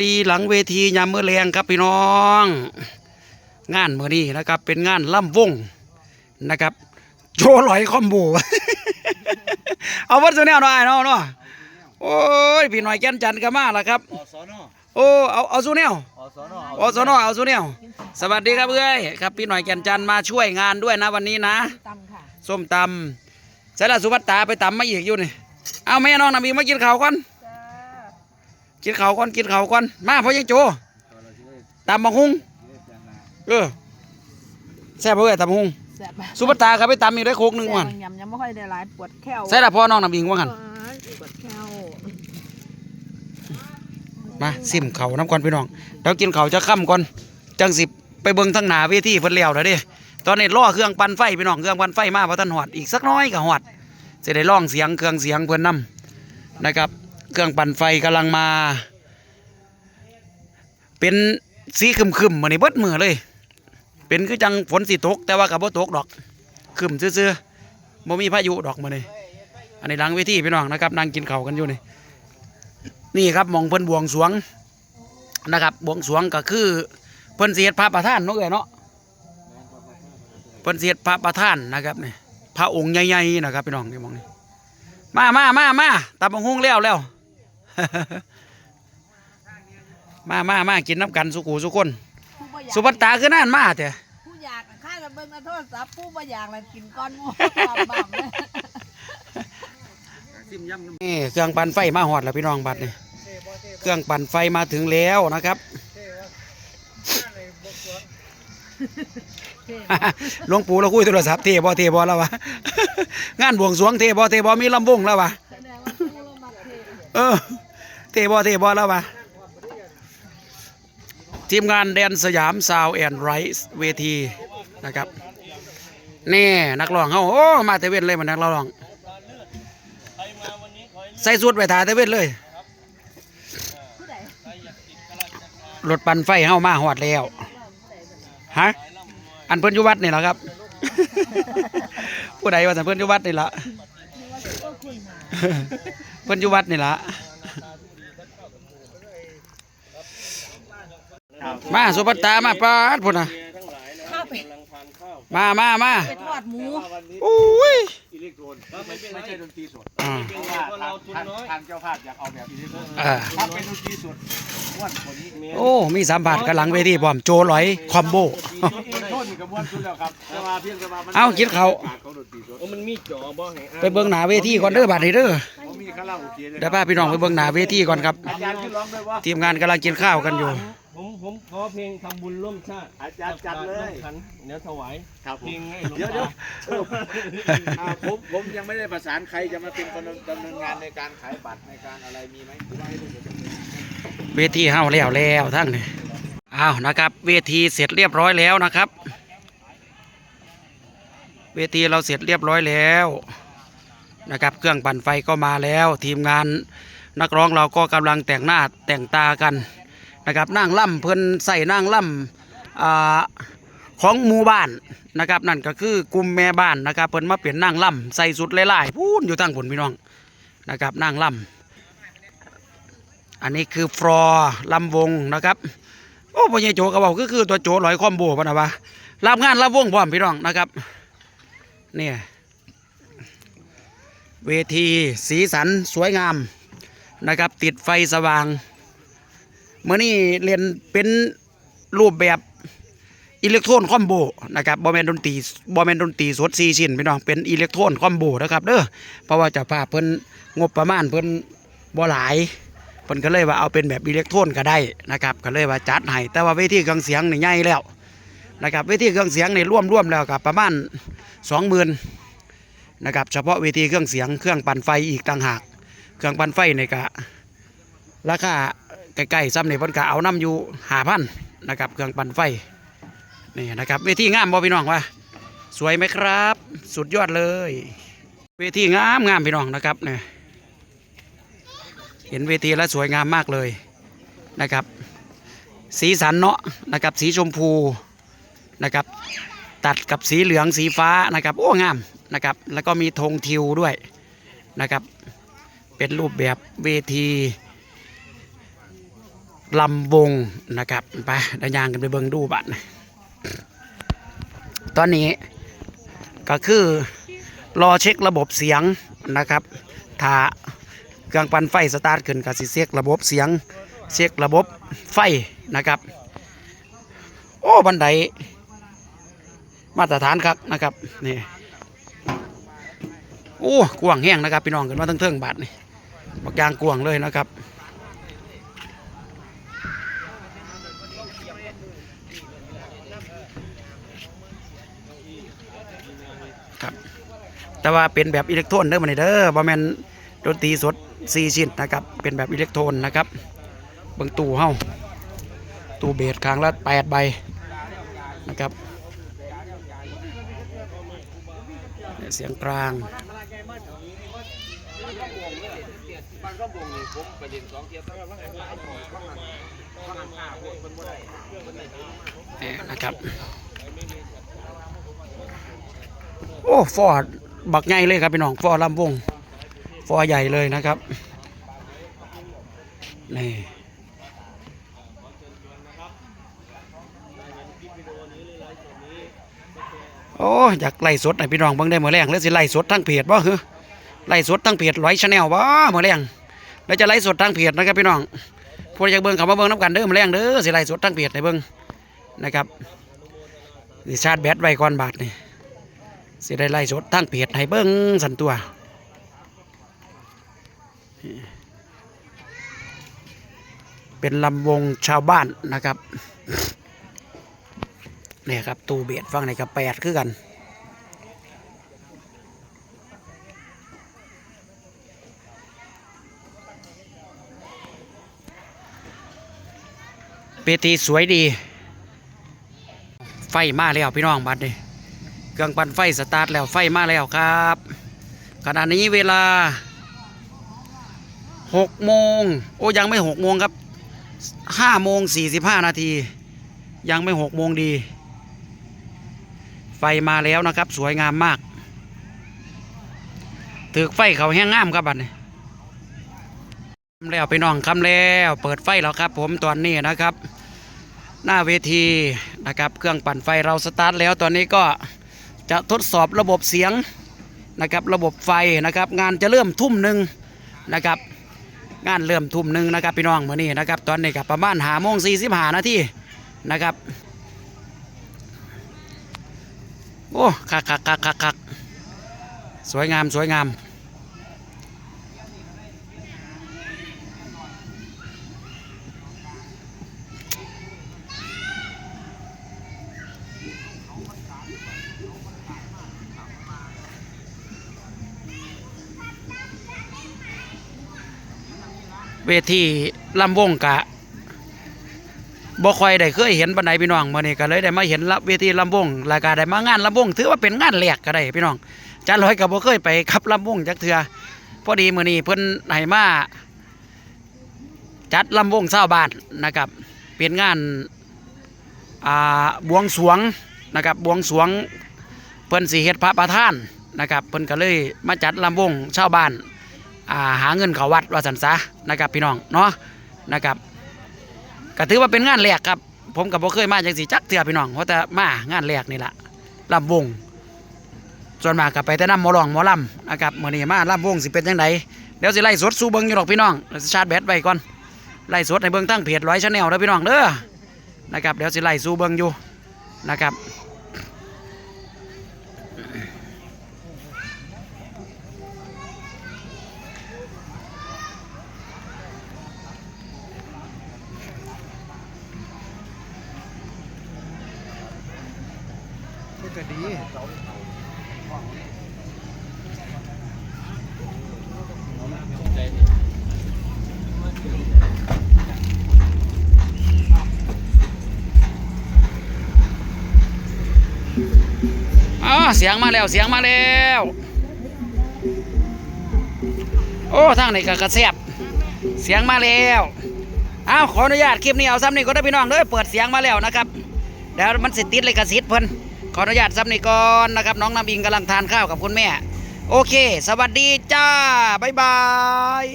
ดีหลังเวทียามมื้อแรงครับพี่น้อง งานมื้อนี้นะครับ เป็นงานล่ำวงนะครับโชว์หลอยคอมโบเอาวัดสุแนวหน่อยเนาะเนาะโอ้ยพี่หน่อยแก่นจันทร์ก็มาแล้วครับอสนโอ้เอาเอาสุแนวอสนโอสนอเอาสุแนวสวัสดีครับเอ้ยครับพี่หน่อยแก่นจันทร์มาช่วยงานด้วยนะวันนี้นะตำค่ะส้มตำใส่ละสุภัตตาไปตำมาอีกอยู่นี่เอาแม่น้องนำอีกมากินข้าวก่อนจ้า กินข้าวก่อนกินข้าวก่อนมาพ่อยังโจตำบักฮุงเออแซ่บเอ้ยตำบักฮุงแซ่บสุภัตตาครับไปตำอีกได้โคกหนึ่งวันแซ่บยำยังไม่ค่อยได้หลายปวดแข้วใส่ละพ่อน้องนำอีกว่ากันเอ้ยปวดแข้วมาซิมเขาวน้ำก่อนพี่น้องเดี๋ยวกินเขาวจะค่ำก่อนจังสิไปเบิ่งทั้งหนาเวทีเพิ่นแล้วแล้วเด้ตอนนี้ล่อเครื่องปั่นไฟพี่น้องเครื่องปั่นไฟมาพอท่านหอดอีกสักน้อยก็หอดจะได้ร้องเสียงเครื่องเสียงเพิ่นนํนะครับ เครื่องปั่นไฟกำลังมา เป็นสีคึมๆมื้อนี้เบิดมือเลย เป็นคือจังฝนสิตก แต่ว่าก็บ่ตกดอกคึมซื่อๆบ่มีพายุดอกมื้อนี้อันนี้หลังเวทีพี่น้องนะครับนั่งกินข้าวกันอยู่นี่นี่ครับมองเพิ่นบวงสวงนะครับบวงสวงก็คือเพิ่นเสียดพระประธานเนาะเอ้ยเนาะเพิ่นเสียดพระประธานนะครับนี่พระองค์ใหญ่ๆนะครับพี่น้องนี่มองนี่มามามามาตาบังฮุงแล้วแล้ว มามามากินน้ำกันสุกูสุคนผู้บ่อยากสุภัตตาคือนั่นมาแต่ผู้อยากข้าจะเบิ่งในโทรศัพท์ผู้บ่อยากเลยกินก้อนหมูบังเลยนี่เครื่องปั่นไฟมาหอดแล้วพี่น้องบัดนี่เครื่องปั่นไฟมาถึงแล้วนะครับหลวงปู่เราคุยโทรศัพท์เทบอเทบอแล้ววะงานบวงสรวงเทบอเทบอมีลำวงแล้ววะ แสดงว่าผู้เรามัก เออ เทบอเทบอแล้ววะทีมงานแดนสยามซาวแอนไรส์เวทีนะครับนี่นักร้องเขาโอ้มาเตเวนเลยมันนักร้องใส่สุดไปถ่ายเตเวนเลยผู้ใดรถปั่นไฟเฮามาหอดแล้วฮะอันเพิ่อนยูวัดนี่แหละครับ ผู้ใดว่าสันเพิ่อนยูวัดนี่ละนี่ยมา เพิ่นอยู่วัดนี่ละมาสุภัตตามาปาดพุ่นน่ะข้าวไปมามามาไปทอดหมูอุ้ยอิเล็กโทรนไม่ไม่ใช่ดนตรีสดอ่าเพราะว่าทางทางเจ้าภาพอยากเอาแบบอิเล็กโทรนอ่าถ้าเป็นดนตรีสดม้วนกว่านี้โอ้มีสัมผัสกับหลังเวทีพร้อมโจหลอยคอมโบอิเล็กโทรนนี่ก็ม้วนสุดแล้วครับแต่ว่าเพียงแต่ว่ามันเอากินข้าวของดนตรีสดโอ้มันมีจอบ่ให้อ่านไปเบิ่งหน้าเวทีก่อนเด้อบัดนี้เด้อผมมี คาราโอเกะเลยเดี๋ยวพาพี่น้องไปเบิ่งหน้าเวทีก่อนครับ อาจารย์ที่ร้องด้วยว่าทีมงานกำลังกินข้าวกันอยู่ ผมผมขอเพลงทำบุญร่วมชาติอาจารย์จัดเลยขันเดี๋ยวถวายครับผเพลม งให้หลวงเดี๋ยวตาเดี๋ยวอ่าผมผมยังไม่ได้ประสานใครจะมาเป็นคนดำเนินงานในการขายบัตรในการอะไรมีไหมหรือว่าให้ลูกเดี๋ยวจะเวทีเฮาแล้วแล้วทั้งนี่อ้าวนะครับ เวทีเสร็จเรียบร้อยแล้วนะครับ เวทีเราเสร็จเรียบร้อยแล้ว นะครับ เครื่องปั่นไฟก็มาแล้ว ทีมงานนักร้องเราก็กำลังแต่งหน้าแต่งตากันนะครับนั่งล่ำเพิ่นใส่นั่งล่ำอ่าของหมู่บ้านนะครับ นั่นก็คือกลุ่มแม่บ้านนะครับเพิ่นมาเปลี่ยนนั่งล่ำใส่สุดหลายๆพูนอยู่ตั้งผลพี่น้องนะครับนั่งล่ำอันนี้คือฟลอร์ลำวงนะครับโอ้พ่อใหญ่โจก็บอกก็คือตัวโจลอยคอมโบปะนะวะรับงานรับวงพร้อมพี่น้องนะครับเนี่ย เวทีสีสันสวยงามนะครับ ติดไฟสว่างเมื่อนี้เรียนเป็นรูปแบบอิเล็กโทรนคอมโบนะครับบอแมนดนตรีบอแมนดนตรีสดซีชิ้นพี่น้องเป็นอิเล็กโทรนคอมโบนะครับเด้อเพราะว่าจะภาพเพิ่นงบประมาณเพิ่นบ่หลายเพิ่นก็เลยว่าเอาเป็นแบบอิเล็กโทรนก็ได้นะครับก็เลยว่าจัดให้แต่ว่าเวทีเครื่องเสียงนี่ใหญ่แล้วนะครับเวทีเครื่องเสียงนี่ร่วมร่วมแล้วกับประมาณสองหมื่น นะครับเฉพาะเวทีเครื่องเสียงเครื่องปั่นไฟอีกต่างหาก เครื่องปั่นไฟในก็ราคาใกล้ๆซ้ำนี่เพิ่นก็เอาน้ำอยู่หาพันนะครับเครื่องปั่นไฟนี่นะครับเวทีงามบ่พี่น้องวะสวยไหมครับ สุดยอดเลย เวทีงามงามพี่น้องนะครับเนี่ยเห็นเวทีแล้วสวยงามมากเลยนะครับ สีสันเนาะนะครับสีชมพูนะครับ ตัดกับสีเหลืองสีฟ้านะครับ โอ้งาม นะครับ แล้วก็มีธงทิวด้วยนะครับ เป็นรูปแบบเวทีลำวงนะครับไปดินยางกันไปเบิงดูบัตรตอนนี้ก็คือรอเช็คระบบเสียงนะครับถ้าเครื่องปั่นไฟสตาร์ทขึ้นก็สิเช็คระบบเสียงเช็คระบบไฟนะครับ โอ้บันไดมาตรฐานครับนะครับนี่ โอ้กวางแห้งนะครับพี่น้องกันมาทั้งเทิงบาทนี่บักยางกวางเลยนะครับครับแต่ว่าเป็นแบบอิเล็กโทรนเด้อมันนี่เด้อบอแมนดนตรีสด4ชิ้นนะครับเป็นแบบอิเล็กโทรนนะครับเบิ่งตู้เฮ้าตู้เบสครั้งละ8ใบนะครับ เสียงกลาง ก็บางก็บ่งนี่ผมประเด็นสองเทียบแล้วว่าไงว่าว่าหันหน้าพวกมันบ่ได้นี่นะครับโอ้ฟอดบักใหญ่เลยครับพี่น้องฟอร์ลำวงฟอใหญ่เลยนะครับนี่โอ้อยากไล่สดให้พี่น้องบิ่งได้เมื่อแรงแล้วสิไล่สดทั้งเพจบ่คือ ไล่สดทั้งเพจร้อยชาแนลบ่เมื่อแรงแล้วจะไล่สดทั้งเพจนะครับพี่น้องผู้ใดอยากเบิ่งเขามาเบิ่งน้ำกันเด้อเมื่อแรงเด้อสิไล่สดทั้งเพจให้เบิ่งนะครับสิชาร์จแบตไว้ก่อนบาทนี่สิได้ไล่สดทั้งเพจให้เบิ้งสันตัวเป็นลำวงชาวบ้านนะครับเนี่ยครับ ตูเบียดฟังในกับแปดคือกัน เปทีสวยดี ไฟมาแล้วพี่น้องบัดนี้เครื่องปั่นไฟสตาร์ทแล้วไฟมาแล้วครับขณะนี้เวลาหกโมงโอ้ยังไม่หกโมงครับห้าโมงสี่สิบห้านาที ยังไม่หกโมงดี ไฟมาแล้วนะครับ สวยงามมากถือไฟเขาแห้งงามครับบัดนี้ แล้วไปน้องคำแล้วเปิดไฟแล้วครับ ผมตอนนี้นะครับ หน้าเวทีนะครับ เครื่องปั่นไฟเราสตาร์ทแล้วตอนนี้ก็จะทดสอบระบบเสียงนะครับ ระบบไฟนะครับ งานจะเริ่มทุ่มหนึ่งนะครับ งานเริ่มทุ่มหนึ่งนะครับพี่น้องมื่อนี้นะครับ ตอนนี้กับประมาณหาโมงสี่สิบหานาทีนะครับโอ้คักคักคักคักคักสวยงามสวยงาม เวทีลำวงกะบ่ค่อยได้เคยเห็นปันไดพี่น้องมื่อนี้ก็เลยได้มาเห็นละเวทีลำวงแล้วก็ได้มางานลำวงถือว่าเป็นงานแรกก็ได้พี่น้องจานร้อยก็บ่เคยไปขับลำวงจักเทือพอดีมื่อนี้เพิ่นให้มาจัดลำวงเศร้าวบ้านนะครับ เป็นงานอ่าบวงสรวงนะครับบวงสรวงเพิ่นสิเฮ็ดพระประธานนะครับเพิ่นก็เลยมาจัดลำวงชาวบ้านอ่า หาเงินเขาวัดว่าสันซะนะครับพี่น้องเนาะนะครับก็ถือว่าเป็นงานแรกครับ ผมกับบ่เคยมาจังสีจักเถื่อพี่น้องเพราะแต่มางานแรกนี่แหละลำวง ส่วนมากกับไปแต่นำหมอลองหมอลำนะครับเมื่อนี้มาลำวงสิเป็นจังไดเดี๋ยวสิไล่สดสู้เบิ้งอยู่หรอกพี่น้องเดี๋ยวชาร์จแบตไว้ก่อนไล่สดในเบิ้งตั้งเพจร้อยชาแนลเด้อพี่น้องเด้อนะครับเดี๋ยวสิไล่สู้เบิ้งอยู่นะครับ อ๋อเสียงมาแล้วเสียงมาแล้ว โอ้ทางนี้ก็กระแซบเสียงมาแล้วอ้าวขออนุญาตคลิปนี้เอาซ้ำนี่ก็ได้พี่น้องเด้อเปิดเสียงมาแล้วนะครับเดี๋ยวมันสิติดเลยกระสิทธิ์เพิ่น ขออนุญาตซับในก่อนนะครับ น้องน้ำอิงกำลังทานข้าวกับคุณแม่ โอเค สวัสดีจ้า บ๊ายบาย